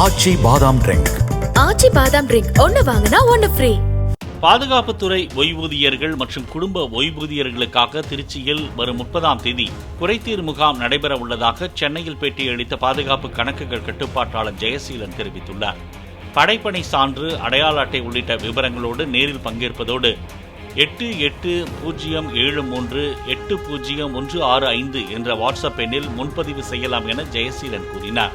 ஆச்சி பாதாம் ட்ரிங்க் ஆச்சி பாதாம் ட்ரிங்க் ஒன்னு வாங்கினா ஒன்னு ஃப்ரீ பாதுகாப்புத்துறை ஓய்வூதியர்கள் மற்றும் குடும்ப ஓய்வூதியர்களுக்காக திருச்சியில் வரும் முப்பதாம் தேதி குறைதீர் முகாம் நடைபெற உள்ளதாக சென்னையில் பேட்டியளித்த பாதுகாப்பு கணக்குகள் கட்டுப்பாட்டாளர் ஜெயசீலன் தெரிவித்துள்ளார். படைப்பணி சான்று அடையாள அட்டை உள்ளிட்ட விவரங்களோடு நேரில் பங்கேற்பதோடு எட்டு எட்டு பூஜ்ஜியம் ஏழு மூன்று எட்டு பூஜ்ஜியம் ஒன்று ஆறு ஐந்து என்ற வாட்ஸ்அப் எண்ணில் முன்பதிவு செய்யலாம் என ஜெயசீலன் கூறினார்.